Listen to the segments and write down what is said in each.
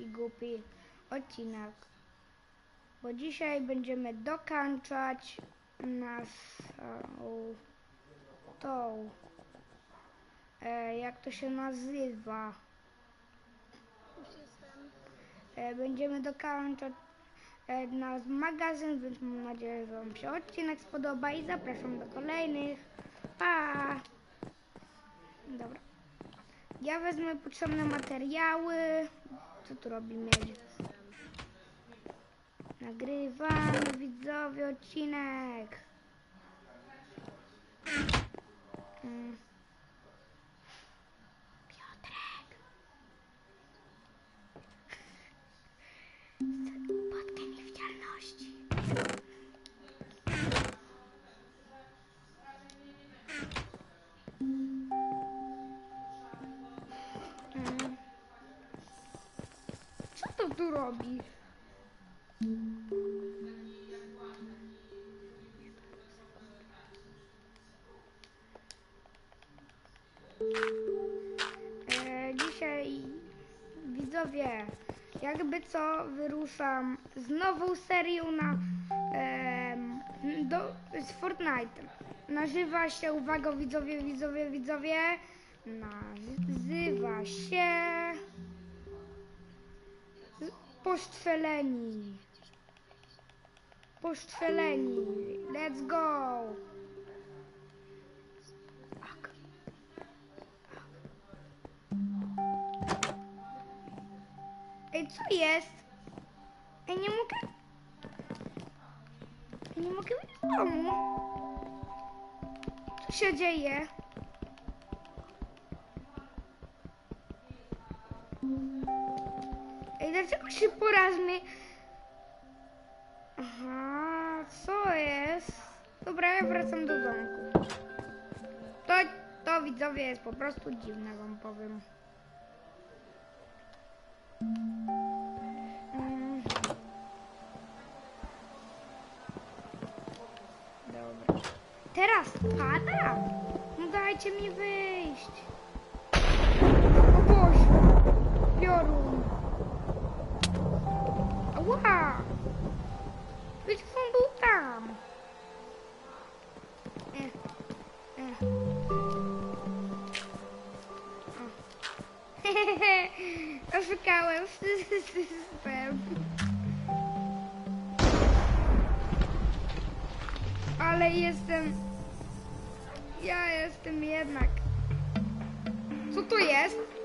i głupi odcinek. Bo dzisiaj będziemy dokańczać naszą tą e, jak to się nazywa? E, będziemy dokończać e, nasz magazyn, więc mam nadzieję, że Wam się odcinek spodoba i zapraszam do kolejnych. Pa! Dobra. Ja wezmę potrzebne materiały. Co tu robi miedź? Nagrywamy widzowie odcinek. Mm. Robi? E, dzisiaj widzowie, jakby co wyruszam z nową serią na em, do, z Fortnite. Nazywa się, uwaga widzowie, widzowie, widzowie, nazywa się Postrzeleni. Postrzeleni. Let's go. Tak. Ej, co jest? Ej, nie mogę... Ej, nie mogę wyjść z domu. Co się dzieje? Dlaczego się po raz mnie... Aha, co jest? Dobra, ja wracam do domku. To, to widzowie jest po prostu dziwne, wam powiem. Dobra. Teraz pada? No dajcie mi wyjść. Ała! Być on był tam. Oszukałem system. Ale jestem... Ja jestem jednak... Co to jest?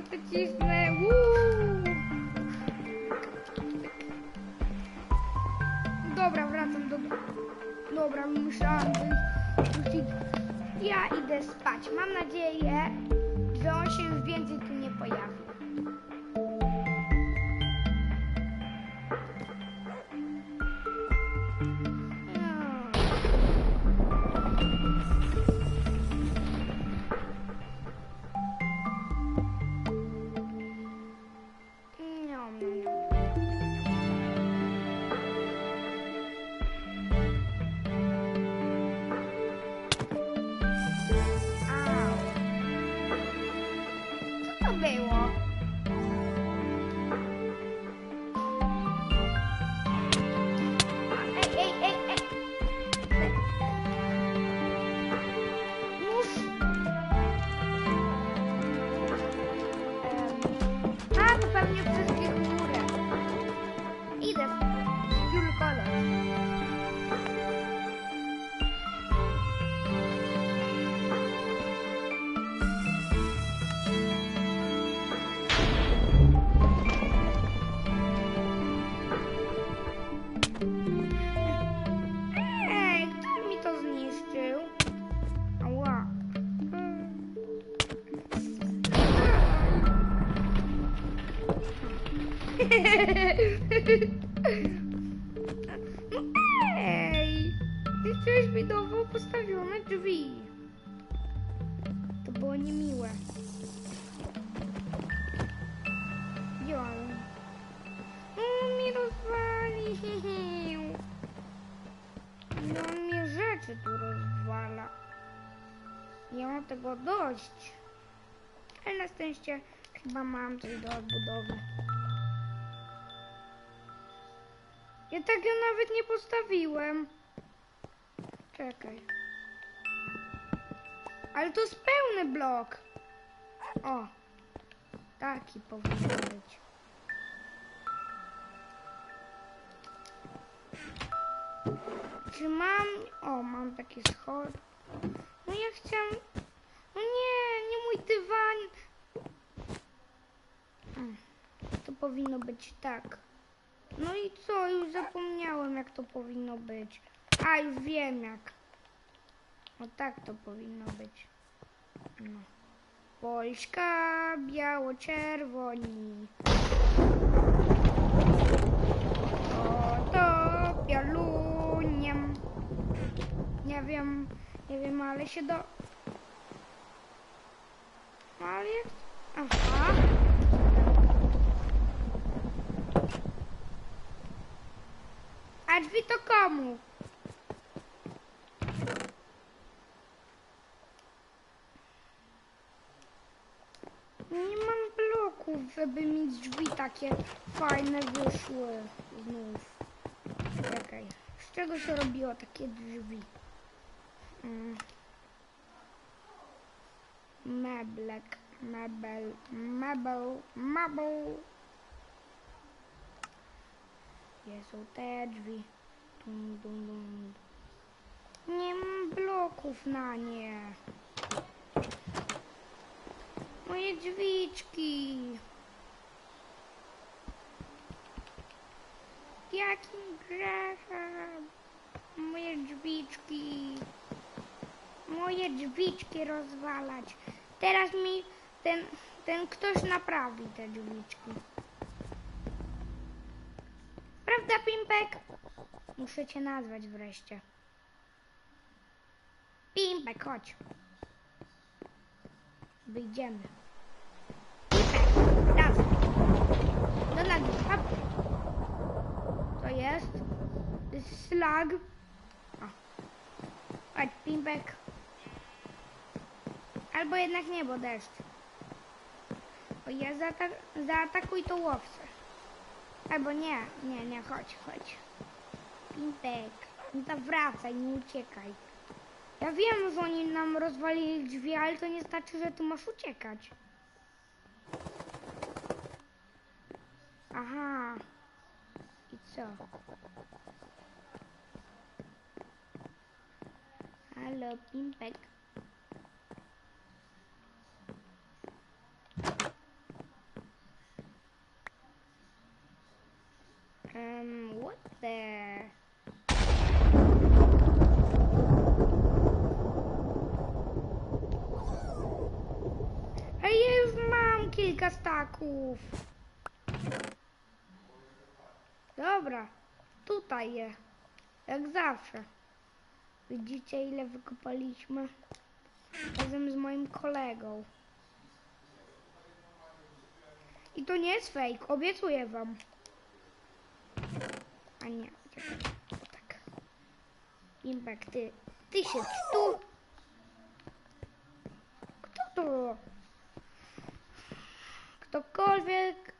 Warte cisnę! Dobra, wracam do. Dobra, musiałam wrócić. Ja idę spać. Mam nadzieję, Ej! Chciałeś mi nowo postawione drzwi. To było niemiłe. Działamy. No, on mi rozwalił. No on mnie rzeczy tu rozwala. Nie mam tego dość. Ale na szczęście chyba mam coś do odbudowy. Ja tak ją nawet nie postawiłem. Czekaj. Ale to jest pełny blok. O. Taki powinien być. Czy mam... O, mam takie schody. No ja chciałam... No nie, nie mój dywan. Mm, To powinno być tak. No i co? Już zapomniałem jak to powinno być. A, już wiem jak. No tak to powinno być. No. Polska, biało-czerwoni. Oto pialuniem. Nie wiem, nie wiem, ale się do... Ale. Aha. A komu? Nie mam bloków, żeby mi drzwi takie fajne wyszły znów. Czekaj, z czego się robiło takie drzwi? Mm. Meblek, mebel, mebel, mebel. Gdzie są te drzwi? Dum, dum, dum. Nie mam bloków na nie. Moje drzwiczki. Jakim grzechem? Moje drzwiczki. Moje drzwiczki rozwalać. Teraz mi ten, ten ktoś naprawi te drzwiczki. Prawda, Pimpek? Muszę cię nazwać wreszcie. Pimpek, chodź. Wyjdziemy. Pimpek, raz. Do nogi. To jest? To jest slag. O. Chodź, Pimpek. Albo jednak nie, bo deszcz. O, ja zaata- zaatakuj to łowcę. Albo nie, nie, nie, chodź, chodź. Pimpek, no to wracaj, nie uciekaj. Ja wiem, że oni nam rozwalili drzwi, ale to nie znaczy, że tu masz uciekać. Aha. I co? Halo, Pimpek. Um? A ja już mam kilka. Dobra, tutaj je. Jak zawsze. Widzicie ile wykopaliśmy? Razem z moim kolegą. I to nie jest fake, obiecuję wam. A nie, czekaj, tak. Impact, ty, ty się tu. Kto to? Ktokolwiek,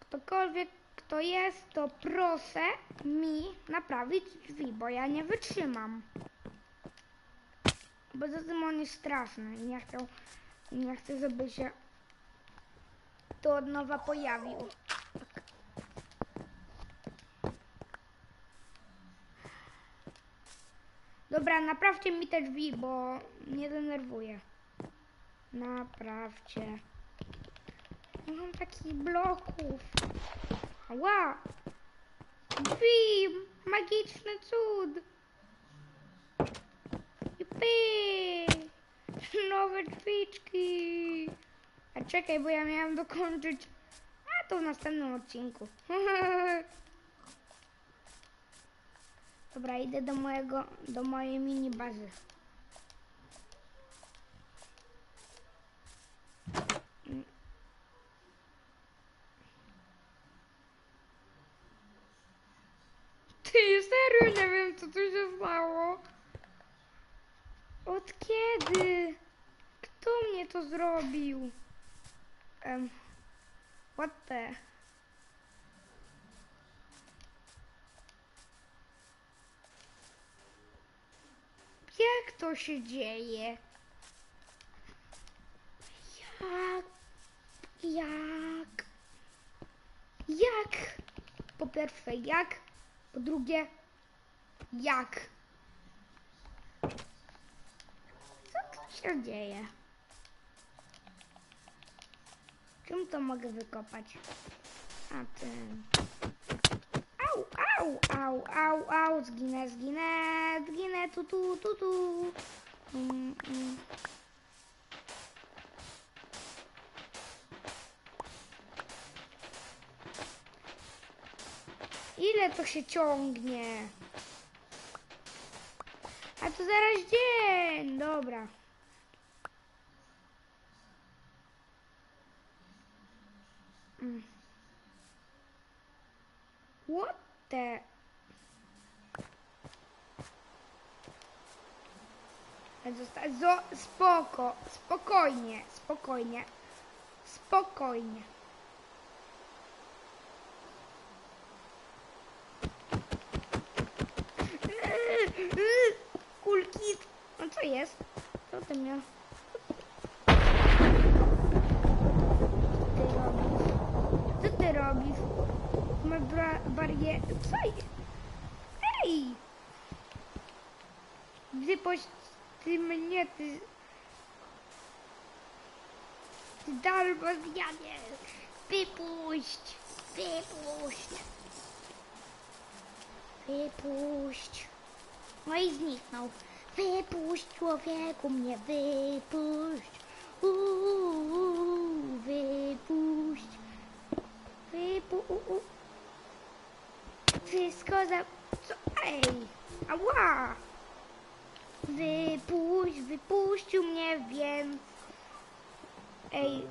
ktokolwiek, kto jest, to proszę mi naprawić drzwi, bo ja nie wytrzymam. Bo za tym on jest straszny i nie chciał, nie chcę, żeby się to od nowa pojawił. Dobra, naprawcie mi te drzwi, bo mnie denerwuje. Naprawcie. Nie mam takich bloków. Ła! Drzwi! Magiczny cud! Jupi! Nowe drzwiczki! A czekaj, bo ja miałam dokończyć. A to w następnym odcinku. Dobra, idę do mojego, do mojej mini bazy. Ty, serio nie wiem co tu się stało. Od kiedy? Kto mnie to zrobił? Um, what the? Jak to się dzieje? Jak? Jak? Jak? Po pierwsze, jak? Po drugie, jak? Co tu się dzieje? Czym to mogę wykopać? A tym. Au, au, au, au, au, zginę, zginę, zginę, tu, tu, tu, tu. Mm, mm. Ile to się ciągnie? To zaraz dzień, dobra. Mm. What the? Zosta- zo- spoko, spokojnie, spokojnie, spokojnie. Kulki, no co jest? Co ty miał? Co ty robisz? Co ty robisz? Ma bra- barierę. Co jest? Ej! Wypuść ty mnie, ty... Ty darmo zjanie! Wypuść! Wypuść! Wypuść! No i zniknął. Wypuść człowieku mnie, wypuść! Uuu, wypuść! Wypuść! Wszystko za... Co? Ej! Ała! Wypuść, wypuścił mnie, więc... Ej,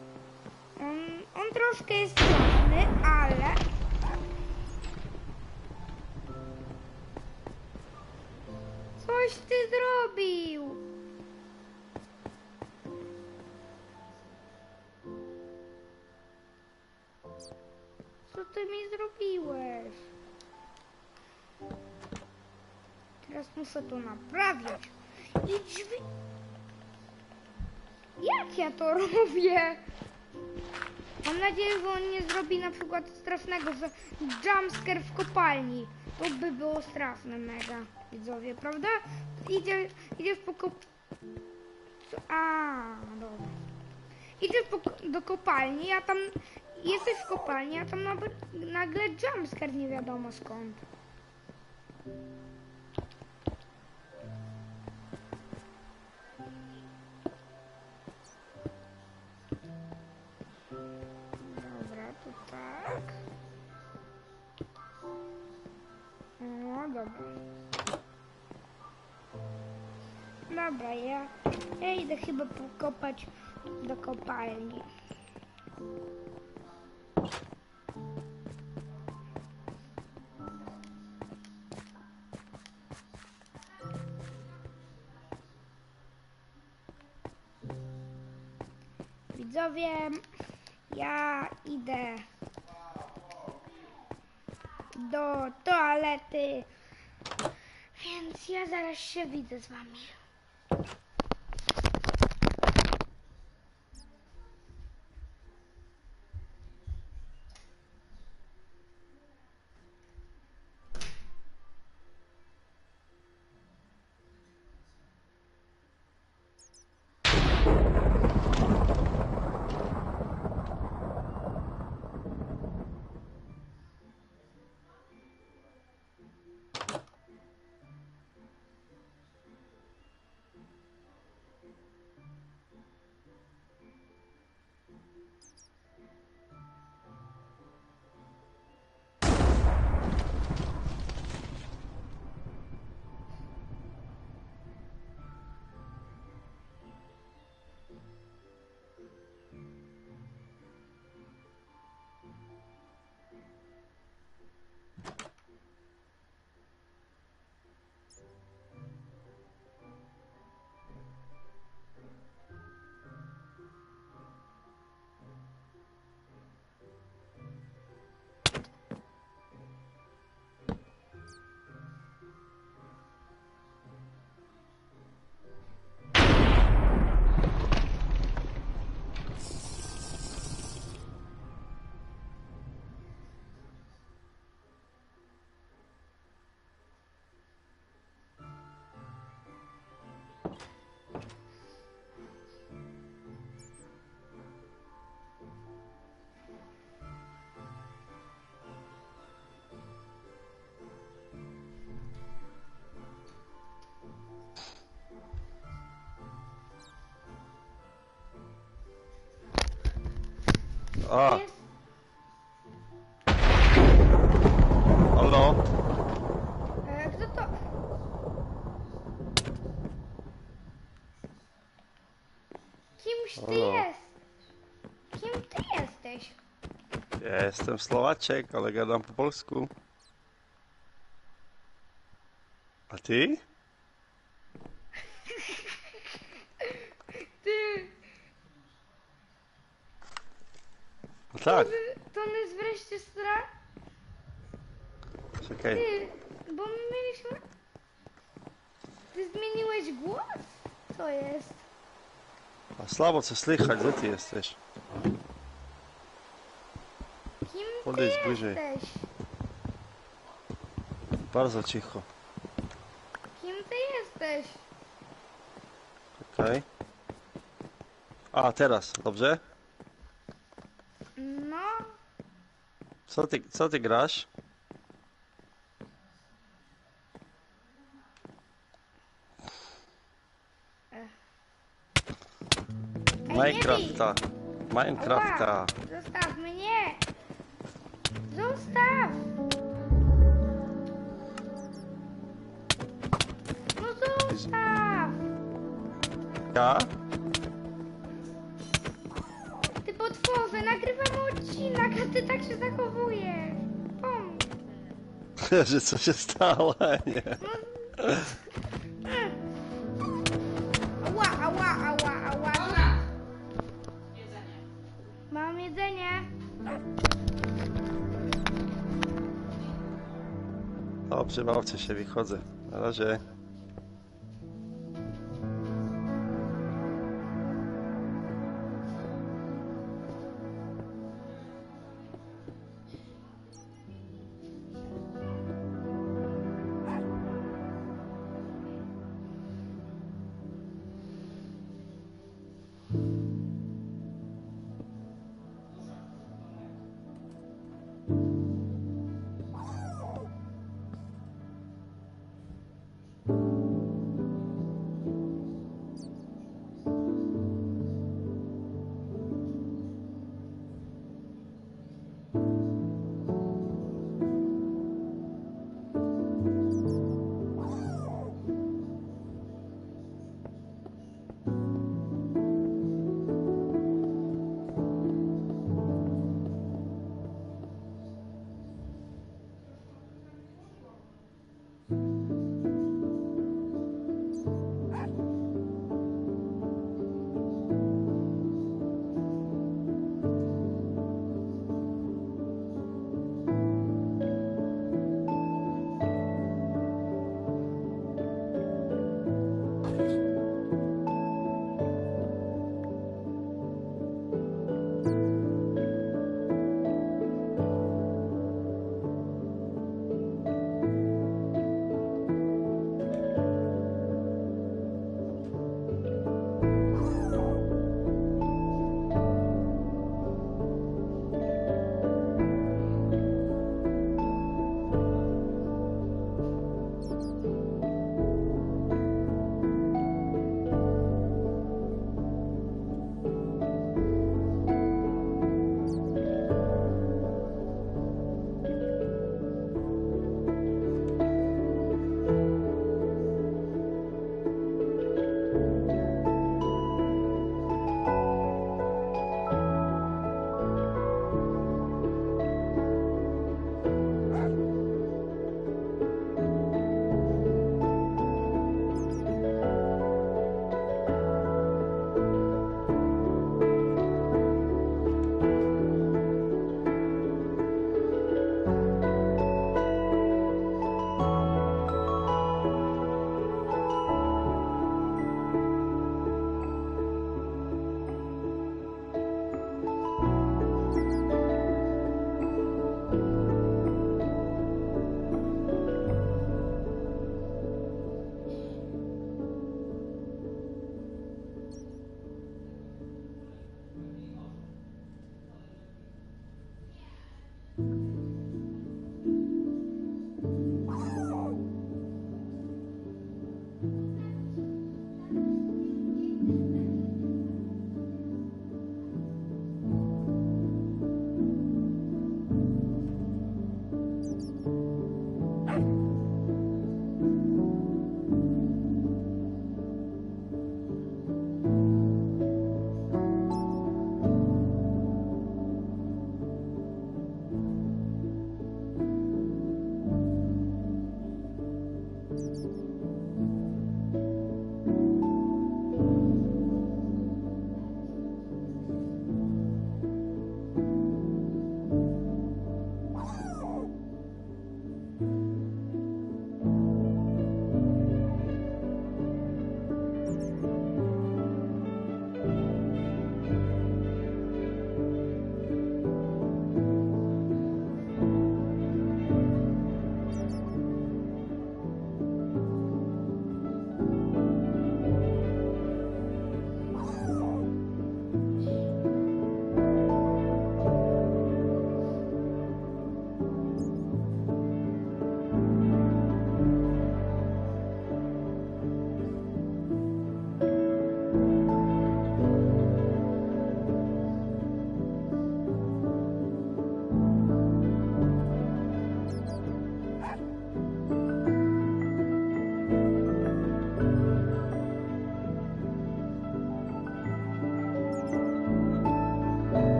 on, on troszkę jest trudny, ale... Coś ty zrobił! Co ty mi zrobiłeś? Teraz muszę to naprawiać. I drzwi... Jak ja to robię? Mam nadzieję, że on nie zrobi na przykład strasznego, że jumpscare w kopalni. To by było straszne mega, widzowie, prawda? Idzie, idziesz po kop... A, dobra. Idziesz do kopalni, a tam... Jesteś w kopalni, a tam nagle, nagle jumpscare nie wiadomo skąd. Dobra, to tak. Dobra. Dobra, ja, ja idę chyba pokopać do kopalni. Widzowie, ja idę ja zaraz się widzę. A. To jest... Halo? E, kto to? Kimś ty Halo. jest? Kim ty jesteś? Ja jestem Słowaczek, ale gadam po polsku. A? Ty, A słabo co słychać, gdzie ty jesteś? Kim ty Podejdź bliżej. jesteś? Bardzo cicho. Kim ty jesteś? Okej. A, teraz, dobrze? No, Co ty, co ty grasz? Ej, nie bij. Minecrafta. Minecrafta. Ała, Zostaw mnie! Zostaw! No zostaw! Ja? Ty potworze, nagrywam odcinek, a ty tak się zachowujesz. Pomóż. Że co się stało? Nie. Ała, Bawcie się, wychodzę. Na razie. 음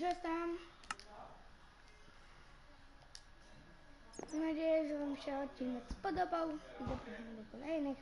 Jestem. Mam nadzieję, że Wam się odcinek spodobał i zapraszam do kolejnych.